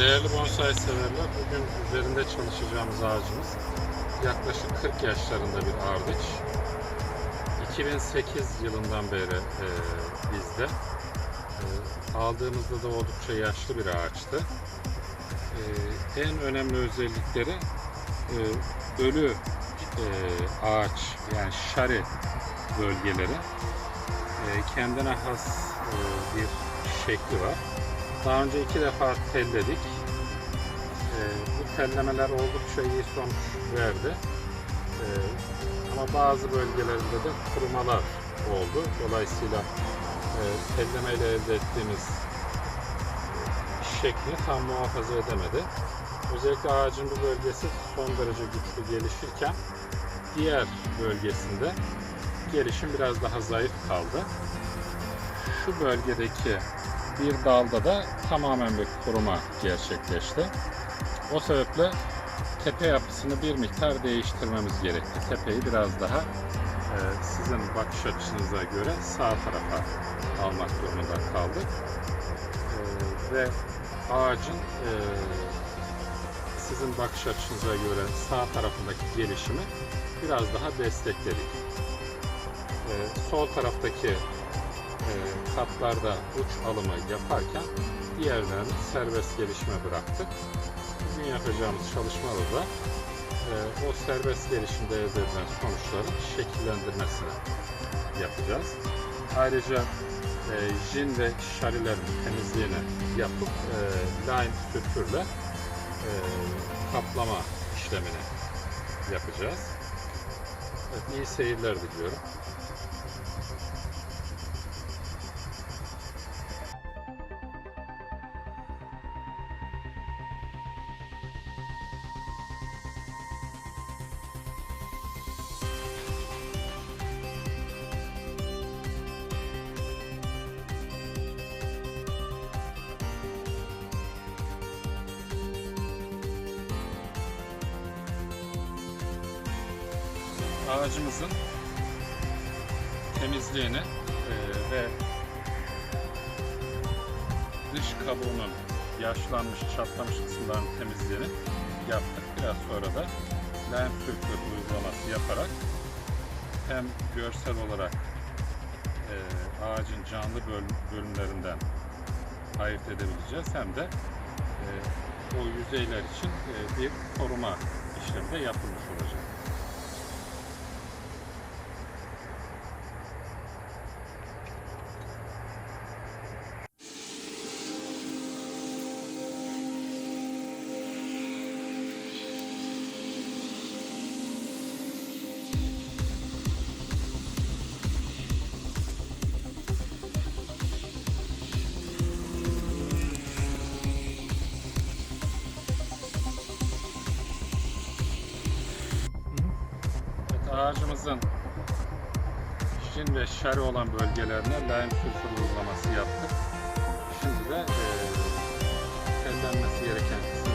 Değerli bonsai severler, bugün üzerinde çalışacağımız ağacımız yaklaşık 40 yaşlarında bir ardıç. 2008 yılından beri e, bizde. E, aldığımızda da oldukça yaşlı bir ağaçtı. E, en önemli özellikleri e, ölü e, ağaç yani şari bölgeleri. E, kendine has e, bir şekli var. Daha önce iki defa telledik. Ee, bu tellemeler oldukça iyi sonuç verdi. Ee, ama bazı bölgelerinde de kurumalar oldu. Dolayısıyla e, tellemeyle elde ettiğimiz şekli tam muhafaza edemedi. Özellikle ağacın bu bölgesi son derece güçlü gelişirken diğer bölgesinde gelişim biraz daha zayıf kaldı. Şu bölgedeki bir dalda da tamamen bir kuruma gerçekleşti. O sebeple tepe yapısını bir miktar değiştirmemiz gerekti. Tepeyi biraz daha e, sizin bakış açınıza göre sağ tarafa almak durumunda kaldık. E, ve ağacın e, sizin bakış açınıza göre sağ tarafındaki gelişimi biraz daha destekledik. Sol taraftaki e, katlarda uç alımı yaparken diğerlerini serbest gelişime bıraktık. Bugün yapacağımız çalışmada da e, o serbest gelişimde elde edilen sonuçların şekillendirmesini yapacağız. Ayrıca e, jin ve şarilerin temizliğini yapıp e, lime sülfürle e, kaplama işlemini yapacağız. Evet, iyi seyirler diliyorum. Ağacımızın temizliğini e, ve dış kabuğunun yaşlanmış, çatlamış kısımlarının temizliğini yaptık. Biraz sonra da lem sülfür uygulaması yaparak hem görsel olarak e, ağacın canlı bölüm, bölümlerinden ayırt edebileceğiz hem de e, o yüzeyler için bir koruma işlemi de yapılmış olacak. Ağacımızın jin ve şari olan bölgelerine lime sülfür uygulaması yaptık. Şimdi de e, tellenmesi gereken kısımları